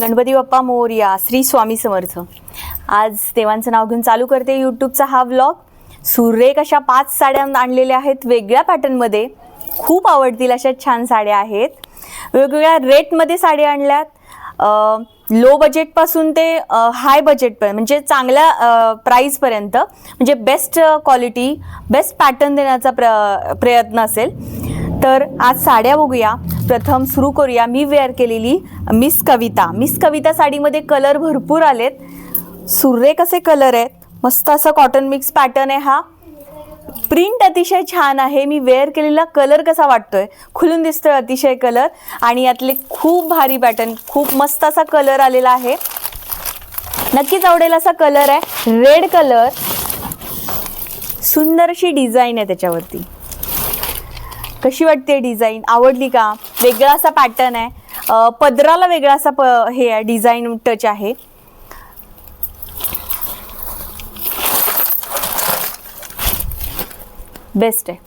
गणपती बाप्पा मोरया श्री स्वामी समर्थ. आज देवांचं नाव घेऊन चालू करते यूट्यूबचा हा व्लॉग सुरेख अशा पाच साड्या आणलेल्या आहेत. वेगळ्या पॅटर्नमध्ये खूप आवडतील अशा छान साड्या आहेत. वेगवेगळ्या रेटमध्ये साड्या आणल्यात. लो बजेटपासून ते हाय बजेटपर्यंत म्हणजे चांगल्या प्राईजपर्यंत म्हणजे बेस्ट क्वालिटी बेस्ट पॅटर्न देण्याचा प्र प्रयत्न असेल. तर आज साड्या बघूया. प्रथम सुरू करूया. मी वेअर केलेली मिस कविता मिस कविता साडीमध्ये कलर भरपूर आलेत. सुरेख असे कलर आहेत? मस्त असा कॉटन मिक्स पॅटर्न आहे हा. प्रिंट अतिशय छान आहे. मी वेअर केलेला कलर कसा वाटतोय? खुलून दिसतोय अतिशय कलर आणि यातले खूप भारी पॅटर्न खूप मस्त असा कलर आलेला आहे. नक्कीच आवडेल असा कलर आहे. रेड कलर सुंदरशी डिझाईन आहे त्याच्यावरती. कशी वाटते डिझाईन? आवडली का? वेगळा असा पॅटर्न आहे. पदराला वेगळा असा प हे आहे डिझाईन टच आहे. बेस्ट आहे.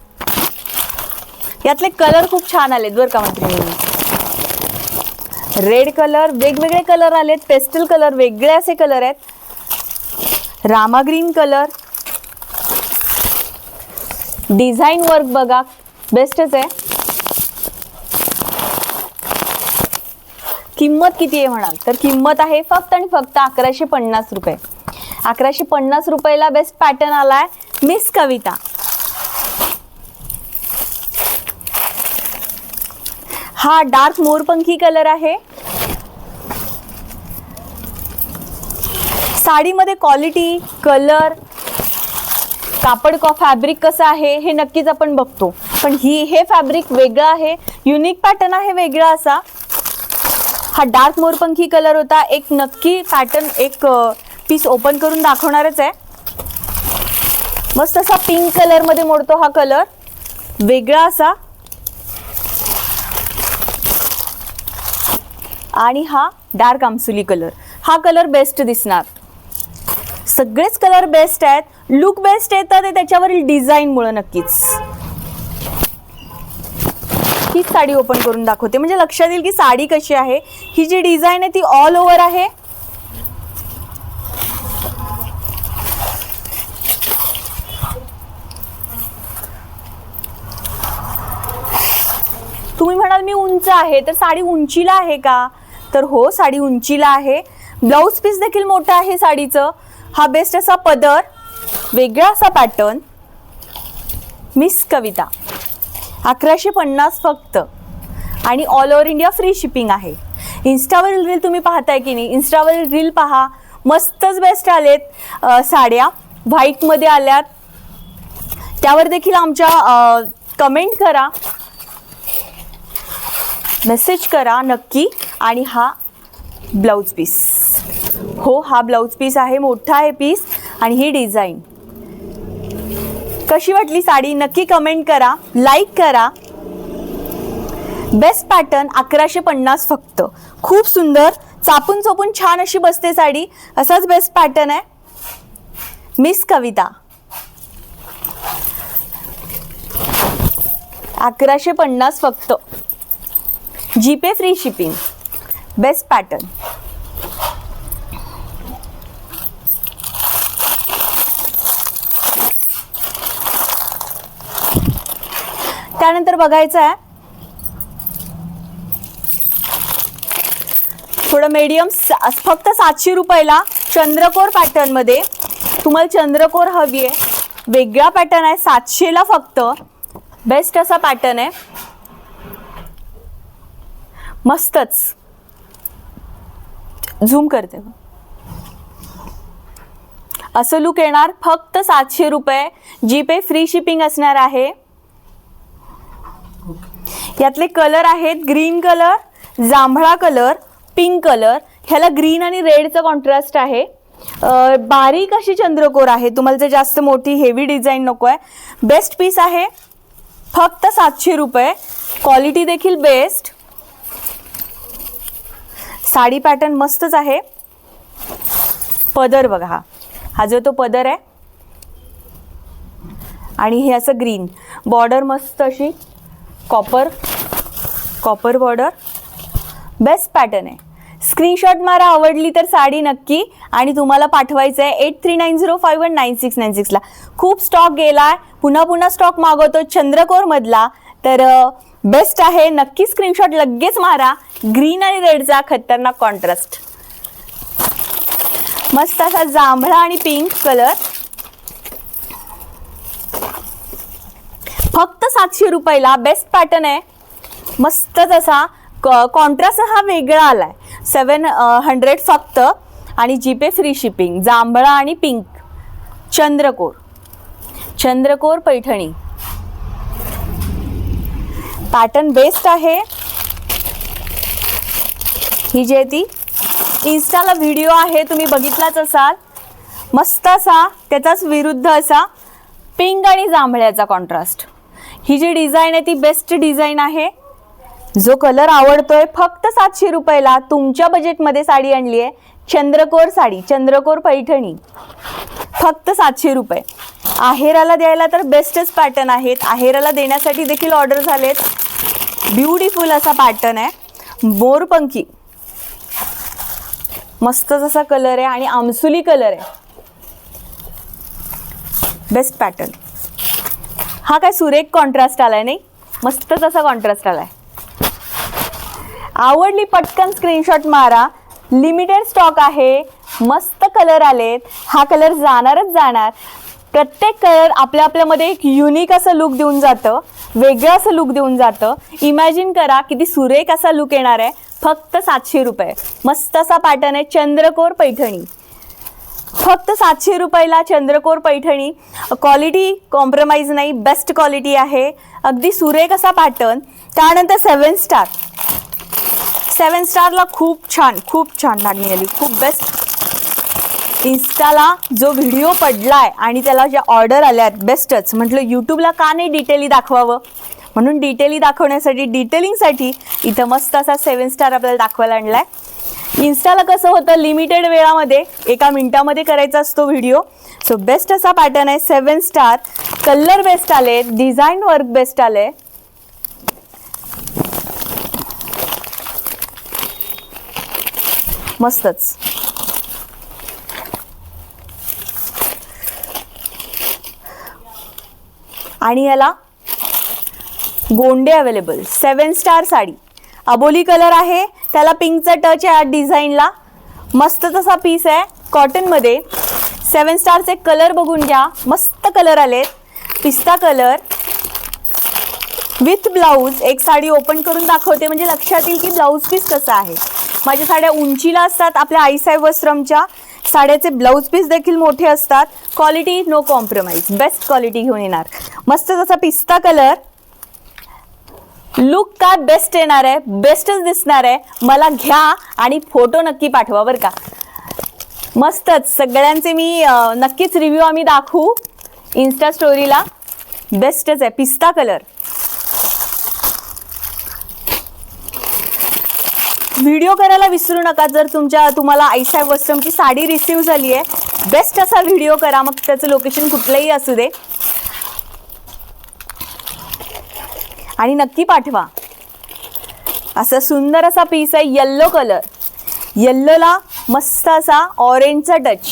यातले कलर खूप छान आलेत बरं का मैत्रिणी रेड कलर वेगवेगळे कलर आलेत. पेस्टल कलर वेगळे असे कलर आहेत. Rama green colour design work बघा. बेस्टच आहे. किंमत किती आहे म्हणाल? तर किंमत आहे फक्त आणि फक्त अकराशे पन्नास रुपये. अकराशे पन्नास रुपयाला बेस्ट पॅटर्न आलाय मिस कविता. हा डार्क मोरपंखी कलर आहे. साडीमध्ये क्वालिटी कलर कापड का फॅब्रिक कसं आहे हे नक्कीच आपण बघतो. पण ही हे फॅब्रिक वेगळं आहे. युनिक पॅटर्न आहे वेगळा असा. हा डार्क मोरपंखी कलर होता. एक नक्की पॅटर्न एक पीस ओपन करून दाखवणारच आहे. मस्त असा पिंक कलरमध्ये मोडतो हा कलर वेगळा असा. आणि हा डार्क आमसुली कलर हा कलर बेस्ट दिसणार. सगळेच कलर बेस्ट आहेत. लुक बेस्ट येतात ते त्याच्यावरील डिझाईनमुळं नक्कीच. ही साडी ओपन करून दाखवते. म्हणजे लक्षात येईल की साडी कशी आहे. ही जी डिझाईन आहे ती ऑल ओव्हर आहे. तुम्ही म्हणाल मी उंच आहे तर साडी उंचीला आहे का? तर हो साडी उंचीला आहे. ब्लाऊज पीस देखील मोठं आहे साडीचं. हा बेस्ट असा पदर वेगळा असा पॅटर्न मिस कविता. अकराशे पन्नास फक्त. आणि all over India free shipping आहे. इन्स्टावरील रील तुम्ही पाहताय की नाही? इन्स्टावरील रील पहा. मस्तच बेस्ट आलेत साड्या. व्हाईटमध्ये आल्यात. त्यावर देखील आमच्या कमेंट करा. मेसेज करा नक्की. आणि हा ब्लाऊज पीस हो हा ब्लाऊज पीस आहे मोठा आहे पीस आणि ही डिझाईन कशी वाटली साडी? नक्की कमेंट करा लाईक करा. बेस्ट पॅटर्न अकराशे पन्नास फक्त. खूप सुंदर चापून चोपून छान अशी बसते साडी. असाच बेस्ट पॅटर्न आहे. मिस कविता. अकराशे पन्नास फक्त. GPay free shipping best pattern त्यानंतर बघायचं आहे. थोडं मीडियम फक्त सातशे रुपयाला चंद्रकोर पॅटर्नमध्ये तुम्हाला चंद्रकोर हवी आहे. वेगळा पॅटर्न आहे सातशेला फक्त. बेस्ट असा पॅटर्न आहे. मस्तच. झूम करते असं लुक येणार फक्त सातशे रुपये. जीपे फ्री शिपिंग असणार आहे. यातले कलर आहेत ग्रीन कलर जांभळा कलर पिंक कलर ह्याला ग्रीन आणि रेडचं कॉन्ट्रास्ट आहे. बारीक अशी चंद्रकोर आहे. तुम्हाला जर जास्त मोठी हेवी डिझाईन नको आहे बेस्ट पीस आहे. फक्त सातशे रुपये. क्वालिटी देखील बेस्ट साडी पॅटर्न मस्तच आहे. पदर बघा हा. हा जो तो पदर आहे. आणि हे असं ग्रीन बॉर्डर मस्त अशी copper copper border best pattern आहे. स्क्रीनशॉट मारा आवडली तर साडी नक्की. आणि तुम्हाला पाठवायचं आहे eight three nine zero five one nine six nine सिक्सला खूप स्टॉक गेला आहे पुन्हा पुन्हा स्टॉक मागवतो चंद्रकोरमधला. तर बेस्ट आहे. नक्की स्क्रीनशॉट लगेच मारा. ग्रीन आणि रेडचा खतरनाक कॉन्ट्रास्ट मस्त असा जांभळा आणि पिंक कलर फक्त सातशे रुपयाला बेस्ट पॅटर्न आहे. मस्तच असा कॉन्ट्रास्ट हा वेगळा आलाय. सेवन हंड्रेड फक्त आणि जीपे फ्री शिपिंग जांभळा आणि पिंक चंद्रकोर. चंद्रकोर पैठणी. पॅटर्न बेस्ट आहे. ही जी आहे ती इन्स्टाला व्हिडिओ आहे. तुम्ही बघितलाच असाल. मस्त असा त्याचाच विरुद्ध असा पिंक आणि जांभळ्याचा कॉन्ट्रास्ट ही जी डिझाईन आहे ती बेस्ट डिझाईन आहे. जो कलर आवडतोय फक्त सातशे रुपयाला तुमच्या बजेटमध्ये साडी आणली आहे. चंद्रकोर साडी चंद्रकोर पैठणी. फक्त सातशे रुपये. आहेराला द्यायला तर बेस्टच पॅटर्न आहेत. आहेराला देण्यासाठी देखील ऑर्डर झालेत. ब्युटिफुल असा पॅटर्न आहे. बोरपंखी. मस्तच असा कलर आहे आणि आमसुली कलर आहे. बेस्ट पॅटर्न हा काय सुरेख कॉन्ट्रास्ट आलाय नाही? मस्त तसा कॉन्ट्रास्ट आलाय. आवडली पटकन स्क्रीनशॉट मारा. लिमिटेड स्टॉक आहे. मस्त कलर आलेत. हा कलर जाणारच जाणार. प्रत्येक कलर आपल्या आपल्यामध्ये एक युनिक असं लुक देऊन जातं. वेगळं असं लुक देऊन जातं. इमॅजिन करा किती सुरेख असा लुक येणार आहे. फक्त सातशे रुपये. मस्त असा पॅटर्न आहे चंद्रकोर पैठणी. फक्त सातशे रुपयाला चंद्रकोर पैठणी. क्वालिटी कॉम्प्रोमाइज नाही बेस्ट क्वालिटी आहे. अगदी सुरेख असा पॅटर्न त्यानंतर सेवन स्टार सेवन स्टारला खूप छान खूप छान मागणी आली. खूप बेस्ट इन्स्टाला जो व्हिडिओ पडलाय आणि त्याला ज्या ऑर्डर आल्यात बेस्टच म्हटलं यूट्यूबला का नाही डिटेली दाखवावं? म्हणून डिटेली दाखवण्यासाठी डिटेलिंगसाठी इथं मस्त असा सेवन स्टार आपल्याला दाखवायला आणलाय. इन्स्टाला कसं होतं लिमिटेड वेळामध्ये एका मिनिटामध्ये करायचा असतो व्हिडिओ सो बेस्ट असा पॅटर्न आहे सेवन स्टार कलर बेस्ट आले डिझाईन वर्क बेस्ट आले. मस्तच. आणि याला गोंडे अवेलेबल सेवन स्टार साडी. अबोली कलर आहे त्याला पिंकचा टच आहे डिझाईनला मस्त तसा पीस आहे. कॉटनमध्ये सेवन स्टारचे कलर बघून घ्या. मस्त कलर आलेत. पिस्ता कलर विथ ब्लाऊज एक साडी ओपन करून दाखवते. म्हणजे लक्षात येईल की ब्लाऊज पीस कसा आहे. माझ्या साड्या उंचीला असतात. आपल्या आईसाहेब वस्त्रमच्या साड्याचे ब्लाऊज पीस देखील मोठे असतात. Quality no compromise best quality घेऊन येणार. मस्त तसा पिस्ता कलर लुक काय बेस्ट येणार आहे? बेस्टच दिसणार आहे. मला घ्या आणि फोटो नक्की पाठवा बरं का. मस्तच. सगळ्यांचे मी नक्कीच रिव्ह्यू आम्ही दाखवू इन्स्टा स्टोरीला बेस्टच आहे. पिस्ता कलर व्हिडिओ करायला विसरू नका जर तुमच्या तुम्हाला आईसाहेब वस्त्रमची साडी रिसीव्ह झाली आहे. बेस्ट असा व्हिडिओ करा. मग त्याचं लोकेशन कुठलंही असू दे. आणि नक्की पाठवा. असा सुंदर असा पीस आहे येल्लो कलर येल्लोला मस्त असा ऑरेंजचा टच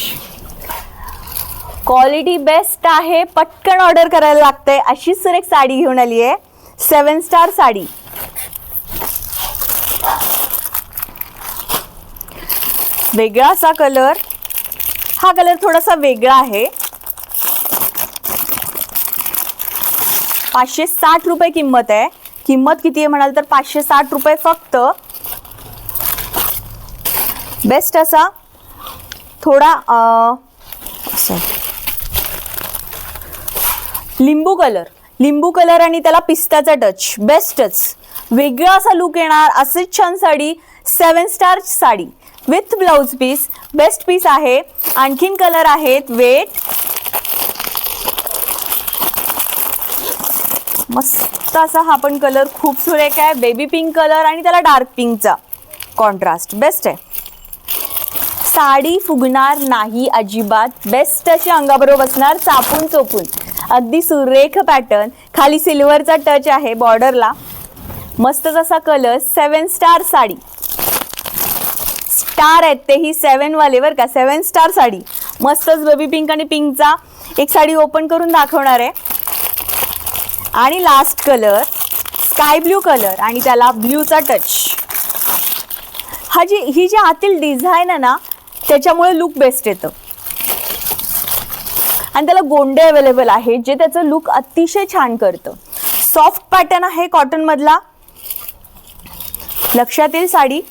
क्वालिटी बेस्ट आहे पटकन ऑर्डर करायला लागते अशीच सर एक साडी घेऊन आली आहे. Seven star sari. वेगळा असा कलर हा कलर थोडासा वेगळा आहे. पाचशे साठ रुपये किंमत आहे. किंमत किती आहे म्हणाल तर पाचशे साठ रुपये फक्त. बेस्ट असा. थोडा असं. लिंबू कलर लिंबू कलर आणि त्याला पिस्ताचा टच बेस्टच वेगळा असा लुक येणार. असेच छान sari. Seven star sari. With blouse piece best piece आहे. आणखीन कलर आहेत वेट. मस्त असा हा पण कलर खूप सुरेख आहे. बेबी पिंक कलर आणि त्याला डार्क पिंकचा कॉन्ट्रास्ट बेस्ट आहे. साडी फुगणार नाही अजिबात. बेस्ट अशी अंगाबरोबर बसणार चापून चोपून. अगदी सुरेख पॅटर्न खाली सिल्वरचा टच आहे बॉर्डरला मस्त असा colour seven star sari. Star आहेत ते ही सेवन वाले बरं का. Seven star sari. मस्तच बेबी पिंक आणि पिंकचा एक साडी ओपन करून दाखवणार आहे. आणि last colour sky blue colour आणि त्याला ब्ल्यूचा टच हा जी ही जी आतील डिझाईन आहे ना त्याच्यामुळे लुक बेस्ट येतं. आणि त्याला गोंडे अवेलेबल आहे जे त्याचं लुक अतिशय छान करतं. सॉफ्ट पॅटर्न आहे कॉटनमधला लक्षात येईल साडी.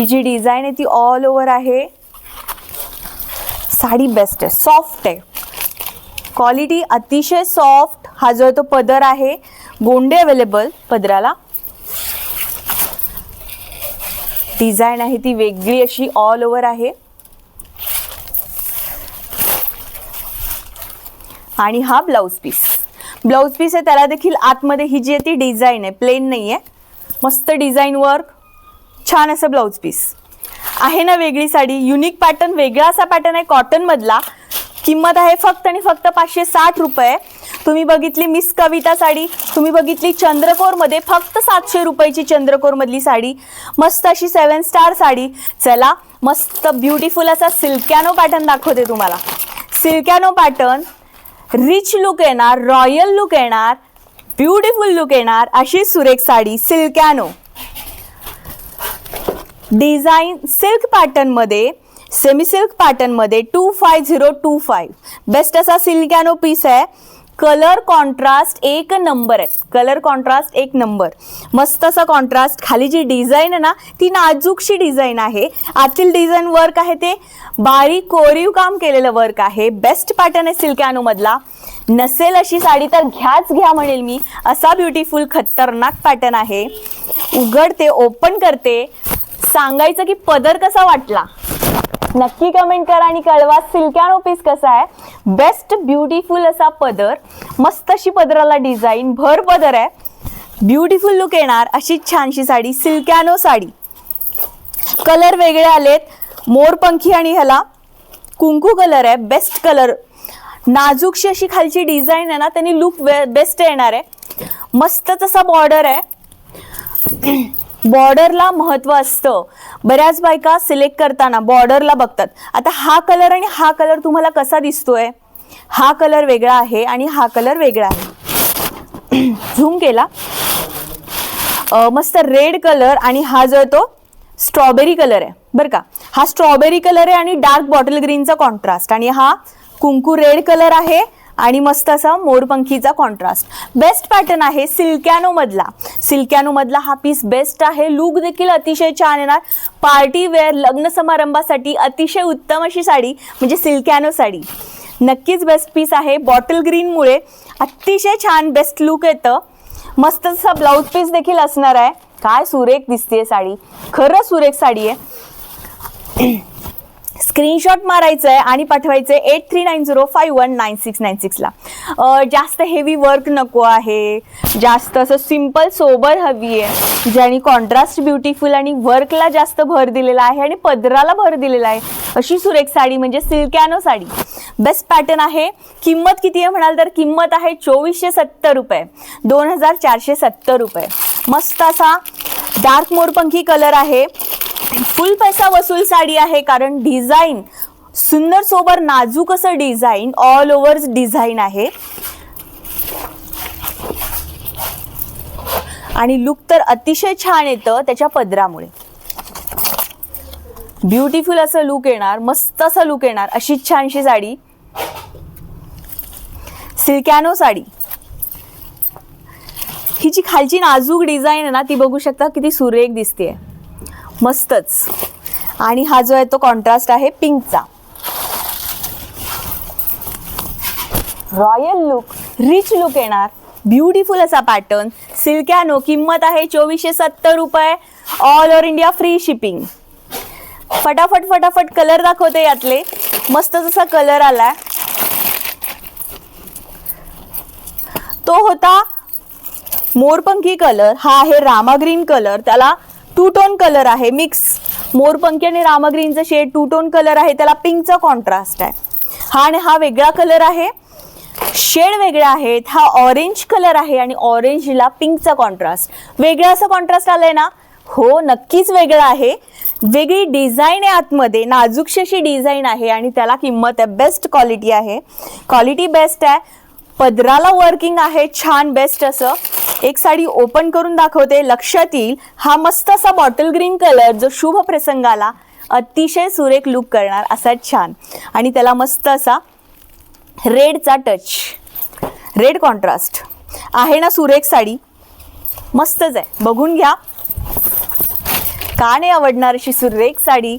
ही जी डिझाईन आहे ती ऑल ओव्हर आहे. साडी बेस्ट आहे सॉफ्ट आहे. क्वालिटी अतिशय सॉफ्ट हा जो आहे तो पदर आहे. गोंडे अवेलेबल पदराला. डिझाईन आहे ती वेगळी अशी ऑल ओव्हर आहे. आणि हा ब्लाऊज पीस ब्लाऊज पीस आहे त्याला देखील आतमध्ये ही जी आहे ती डिझाईन आहे प्लेन नाही आहे मस्त डिझाईन वर्क छान असं ब्लाऊज पीस आहे ना वेगळी साडी युनिक पॅटर्न वेगळा असा पॅटर्न आहे कॉटनमधला किंमत आहे फक्त आणि फक्त पाचशे साठ रुपये. तुम्ही बघितली मिस कविता साडी तुम्ही बघितली चंद्रकोरमध्ये फक्त सातशे रुपयाची चंद्रकोरमधली साडी. मस्त अशी सेवन स्टार साडी. चला मस्त ब्युटिफुल असा सिल्कॅनो पॅटर्न दाखवते तुम्हाला. सिल्कॅनो पॅटर्न रिच लुक येणार रॉयल लुक येणार ब्युटिफुल लुक येणार अशी सुरेख साडी सिल्कॅनो डिझाईन सिल्क पॅटर्नमध्ये सेमी सिल्क पॅटर्नमध्ये two five zero two five best असा सिल्कॅनो पीस आहे. कलर कॉन्ट्रास्ट एक नंबर आहे. कलर कॉन्ट्रास्ट एक नंबर मस्त असा कॉन्ट्रास्ट खाली जी डिझाईन आहे ना ती नाजूकशी डिझाईन आहे. आतील डिझाईन वर्क आहे ते. बारीक कोरीव काम केलेलं वर्क आहे. बेस्ट पॅटर्न आहे सिल्कॅनोमधला नसेल अशी साडी तर घ्याच घ्या म्हणेल मी. असा ब्युटिफुल खतरनाक पॅटर्न आहे. उघडते ओपन करते. सांगायचं की पदर कसा वाटला? नक्की कमेंट करा आणि कळवा सिल्कॅनो पीस कसा आहे. बेस्ट ब्युटिफुल असा पदर. मस्त अशी पदराला डिझाईन भर पदर आहे. ब्युटिफुल लुक येणार अशी छानशी साडी सिल्कॅनो साडी. कलर वेगळे आलेत. मोरपंखी आणि ह्याला कुंकू कलर आहे. बेस्ट कलर नाजूकशी अशी खालची डिझाईन आहे ना त्यांनी लुक बेस्ट येणार आहे. मस्तच असा बॉर्डर आहे. बॉर्डरला महत्त्व असतं. बऱ्याच बायका सिलेक्ट करताना बॉर्डरला बघतात. आता हा कलर आणि हा कलर तुम्हाला कसा दिसतोय? हा कलर वेगळा आहे आणि हा कलर वेगळा आहे. झूम केला. मस्त रेड कलर आणि हा जो तो स्ट्रॉबेरी कलर आहे. बरं का? हा स्ट्रॉबेरी कलर आहे आणि डार्क बॉटल ग्रीनचा कॉन्ट्रास्ट आणि हा कुंकू रेड कलर आहे आणि मस्त असा मोरपंखीचा कॉन्ट्रास्ट बेस्ट पॅटर्न आहे सिल्कॅनो मधला सिल्कॅनो मधला हा पीस बेस्ट आहे. लुक देखील अतिशय छान येणार. पार्टी वेअर लग्न समारंभासाठी अतिशय उत्तम अशी साडी म्हणजे सिल्कॅनो साडी. नक्कीच बेस्ट पीस आहे. बॉटल ग्रीनमुळे अतिशय छान बेस्ट लुक येतं. मस्त असा ब्लाऊज पीस देखील असणार आहे. काय सुरेख दिसते साडी. खरं सुरेख साडी आहे. स्क्रीनशॉट मारायचं आहे आणि पाठवायचं आहे eight three nine zero five one nine six nine सिक्सला जास्त हेवी वर्क नको आहे. जास्त असं सिंपल सोबर हवी आहे. ज्याने कॉन्ट्रास्ट ब्युटिफुल आणि वर्कला जास्त भर दिलेला आहे आणि पदराला भर दिलेला आहे. अशी सुरेख साडी म्हणजे सिल्कॅनो साडी. बेस्ट पॅटर्न आहे. किंमत किती आहे म्हणाल तर किंमत आहे चोवीसशे सत्तर रुपये. दोन हजार चारशे सत्तर रुपये. मस्त असा डार्क मोरपंखी कलर आहे. फुल पैसा वसूल साडी आहे कारण डिझाईन सुंदर सोबर नाजूक असं डिझाईन ऑल ओव्हर डिझाईन आहे. आणि लुक तर अतिशय छान येतं त्याच्या पदरामुळे. ब्युटिफुल असं लुक येणार मस्त असं लुक येणार अशी छानशी साडी. सिल्कॅनो साडी. ही जी खालची नाजूक डिझाईन आहे ना ती बघू शकता किती सुरेख दिसते मस्तच. आणि हा जो आहे तो कॉन्ट्रास्ट आहे पिंकचा रॉयल लुक रिच लुक येणार. ब्युटिफुल असा पॅटर्न सिल्कॅनो किंमत आहे चोवीसशे सत्तर रुपये. All over India free shipping फटाफट फटाफट कलर दाखवते यातले. मस्त जसा कलर आलाय. तो होता मोरपंखी कलर हा आहे रामा ग्रीन कलर त्याला टू टोन कलर आहे मिक्स मोरपंखी आणि रामग्रीनचं शेड टू टोन कलर आहे त्याला पिंकचा कॉन्ट्रास्ट आहे. हा आणि हा वेगळा कलर आहे. शेड वेगळे आहेत हा ऑरेंज कलर आहे आणि ऑरेंजला पिंकचा कॉन्ट्रास्ट वेगळा असा कॉन्ट्रास्ट आलाय ना? हो नक्कीच वेगळा आहे. वेगळी डिझाईन आहे आतमध्ये नाजूकशी अशी डिझाईन आहे आणि त्याला किंमत आहे बेस्ट क्वालिटी आहे. क्वालिटी बेस्ट आहे. पदराला वर्किंग आहे. छान बेस्ट असं. एक साडी ओपन करून दाखवते. लक्षात येईल. हा मस्त असा बॉटल ग्रीन कलर जो शुभ प्रसंगाला अतिशय सुरेख लुक करणार. असा छान. आणि त्याला मस्त असा रेडचा टच रेड कॉन्ट्रास्ट आहे ना सुरेख साडी? मस्तच आहे. बघून घ्या. का नाही आवडणार अशी सुरेख साडी?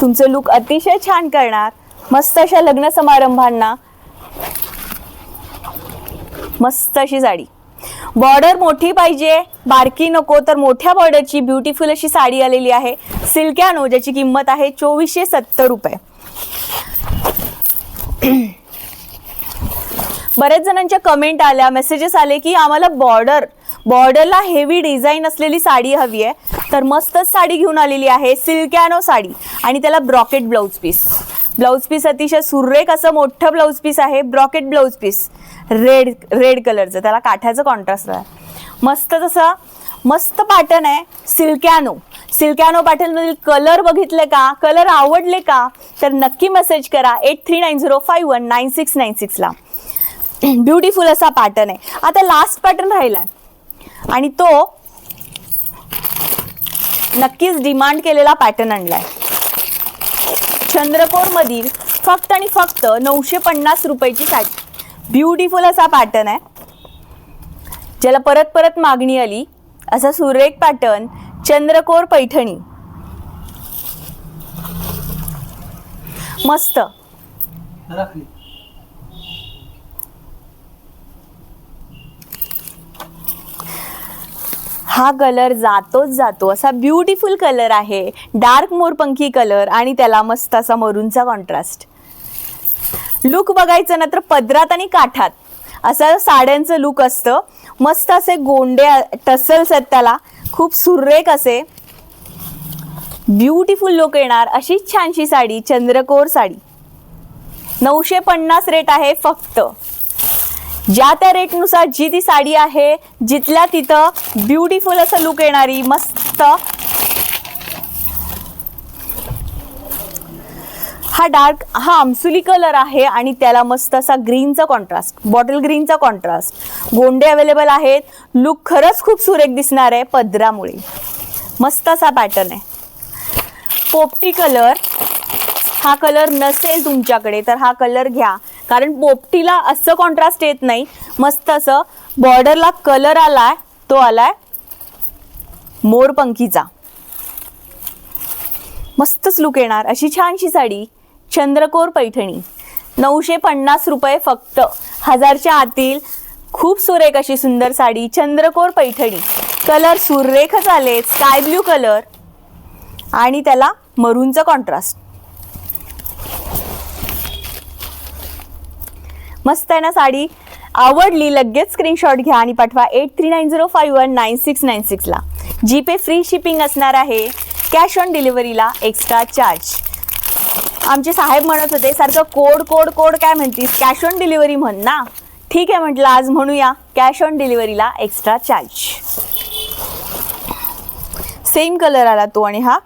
तुमचं लुक अतिशय छान करणार. मस्त अशा लग्न समारंभांना मस्त अशी साडी. बॉर्डर मोठी पाहिजे. बारकी नको तर मोठ्या बॉर्डरची ब्युटिफुल अशी साडी आलेली आहे. सिल्कॅनो ज्याची किंमत आहे चोवीसशे सत्तर रुपये. बरेच जणांच्या कमेंट आल्या मेसेजेस आले की आम्हाला बॉर्डर बॉर्डरला हेवी डिझाईन असलेली साडी हवी आहे. तर मस्तच साडी घेऊन आलेली आहे सिल्कॅनो साडी. आणि त्याला brocade blouse piece. Blouse piece अतिशय सुरेख असं मोठं ब्लाऊज पीस आहे brocade blouse piece. Red red कलरचं त्याला काठ्याचं कॉन्ट्रास्ट आहे. मस्त तसं मस्त पॅटर्न आहे सिल्कॅनो. सिल्कॅनो पॅटर्नमधील कलर बघितले का? कलर आवडले का? तर नक्की मेसेज करा eight three nine zero five one nine six nine सिक्सला beautiful असा पॅटर्न आहे. आता लास्ट पॅटर्न राहिला आणि तो नक्कीच डिमांड केलेला पॅटर्न आणलाय. चंद्रकोर मधील फक्त आणि फक्त नऊशे पन्नास रुपयाची साडी. ब्युटिफुल असा पॅटर्न आहे. ज्याला परत परत मागणी आली असा सुरेख पॅटर्न चंद्रकोर पैठणी. मस्त. हा कलर जातोच जातो. असा ब्युटिफुल कलर आहे. डार्क मोरपंखी कलर आणि त्याला मस्त असा मरूनचा कॉन्ट्रास्ट लुक बघायचं ना तर पदरात आणि काठात. असं साड्यांचं लुक असतं. मस्त असे गोंडे टसल्स आहेत त्याला. खूप सुरेख असे ब्युटिफुल लुक येणार. अशीच छानशी साडी चंद्रकोर साडी. नऊशे पन्नास रेट आहे फक्त. ज्या त्या रेटनुसार जी ती साडी आहे जिथल्या तिथं ब्युटिफुल असं लुक येणारी मस्त हा डार्क हा आमसुली कलर आहे आणि त्याला मस्त असा ग्रीनचा कॉन्ट्रास्ट बॉटल ग्रीनचा कॉन्ट्रास्ट गोंडे अवेलेबल आहेत. लुक खरंच खूप सुरेख दिसणार आहे पदरामुळे. मस्त असा पॅटर्न आहे. पोपटी कलर. हा कलर नसेल तुमच्याकडे तर हा कलर घ्या. कारण पोपटीला असं कॉन्ट्रास्ट येत नाही. मस्त असं बॉर्डरला कलर आलाय तो आलाय मोरपंखीचा. मस्तच लुक येणार. अशी छानशी साडी. चंद्रकोर पैठणी. नऊशे पन्नास रुपये फक्त. हजारच्या आतील खूप सुरेख अशी सुंदर साडी चंद्रकोर पैठणी. कलर सुरेखच आले स्काय ब्ल्यू कलर. आणि त्याला मरूनचा कॉन्ट्रास्ट मस्त आहे ना साडी? आवडली लगेच स्क्रीनशॉट घ्या आणि पाठवा eight three nine zero five one nine six nine सिक्सला GPay free shipping असणार आहे कॅश ऑन डिलिव्हरीला एक्स्ट्रा चार्ज आमचे साहेब म्हणत होते सारखं कोड कोड कोड काय म्हणतीस? कॅश ऑन डिलिव्हरी म्हण ना. ठीक आहे म्हटलं आज म्हणूया. कॅश ऑन डिलिव्हरीला एक्स्ट्रा चार्ज सेम कलर आला तो आणि हा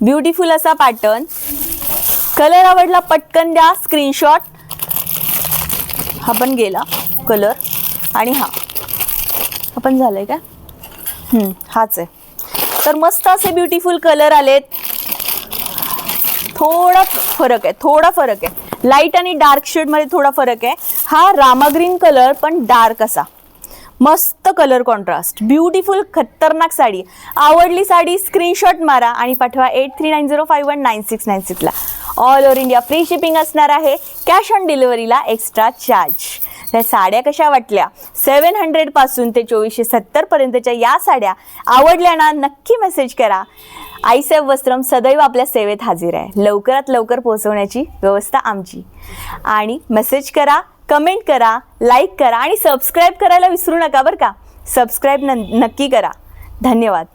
ब्युटिफुल असा पॅटर्न कलर आवडला पटकन द्या स्क्रीनशॉट हा पण गेला कलर आणि हा. हा पण आहे का हाच आहे. तर मस्त असे ब्युटिफुल कलर आलेत. थोडा फरक आहे थोडा फरक आहे. लाइट आणि डार्क शेडमध्ये थोडा फरक आहे. हा रामा ग्रीन कलर पण डार्क असा. मस्त कलर कॉन्ट्रास्ट ब्युटिफुल खतरनाक साडी. आवडली साडी स्क्रीनशॉट मारा आणि पाठवा eight three nine zero five one nine six nine सिक्सला all over India free shipping असणार आहे. कॅश ऑन डिलिव्हरीला एक्स्ट्रा चार्ज त्या साड्या कशा वाटल्या? सेवन हंड्रेडपासून ते चोवीसशे सत्तरपर्यंतच्या या साड्या. आवडल्या ना नक्की मेसेज करा. आईसाहेब वस्त्रम सदैव आपल्या सेवेत हजर आहे. लवकरात लवकर पोहोचवण्याची व्यवस्था आमची. आणि मेसेज करा कमेंट करा लाईक करा आणि सबस्क्राईब करायला विसरू नका बरं का? सबस्क्राईब न नक्की करा. धन्यवाद.